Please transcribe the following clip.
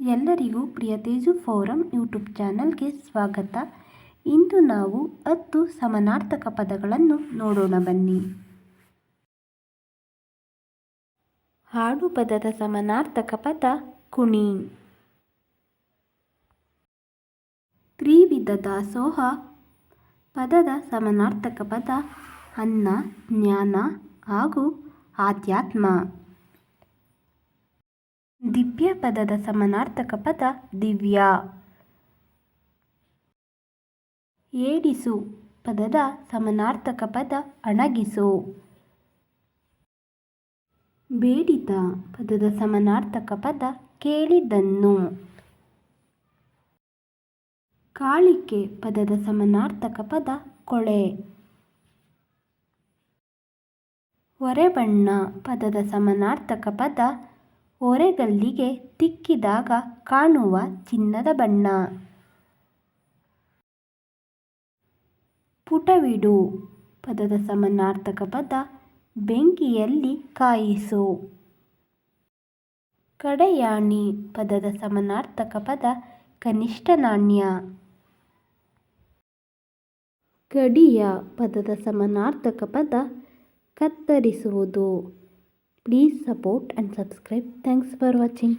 ಎಲ್ಲರಿಗೂ ಪ್ರಿಯ Teju forum YouTube ಚಾನಲ್ಗೆ ಸ್ವಾಗತ. ಇಂದು ನಾವು ಹತ್ತು ಸಮಾನಾರ್ಥಕ ಪದಗಳನ್ನು ನೋಡೋಣ ಬನ್ನಿ. ಹಾಡು ಪದದ ಸಮಾನಾರ್ಥಕ ಪದ ಕುಣಿ. ತ್ರಿವಿಧ ದಾಸೋಹ. ಪದದ ಸಮಾನಾರ್ಥಕ ಪದ ಅನ್ನ, ಜ್ಞಾನ ಹಾಗೂ ಆಧ್ಯಾತ್ಮ. ದಿವ್ಯ ಪದದ ಸಮನಾರ್ಥಕ ಪದ ದಿವ್ಯ. ಏಡಿಸು ಪದದ ಸಮನಾರ್ಥಕ ಪದ ಅಣಗಿಸು. ಬೇಡಿತ ಪದದ ಸಮನಾರ್ಥಕ ಪದ ಕೇಳಿದನ್ನು. ಕಾಳಿಕೆ ಪದದ ಸಮನಾರ್ಥಕ ಪದ ಕೊಳೆ. ಹೊರೆಬಣ್ಣ ಪದದ ಸಮನಾರ್ಥಕ ಪದ ಒರೆಗಲ್ಲಿಗೆ ತಿಕ್ಕಿದಾಗ ಕಾಣುವ ಚಿನ್ನದ ಬಣ್ಣ. ಪುಟವಿಡು. ಪದದ ಸಮನಾರ್ಥಕ ಪದ, ಬೆಂಕಿಯಲ್ಲಿ ಕಾಯಿಸು. ಕಡೆಯಾಣಿ. ಪದದ ಸಮನಾರ್ಥಕ ಪದ, ಕನಿಷ್ಠ ನಾಣ್ಯ. ಕಡಿಯ ಪದದ ಸಮನಾರ್ಥಕ ಪದ, ಕತ್ತರಿಸುವುದು. Please support and subscribe. Thanks for watching.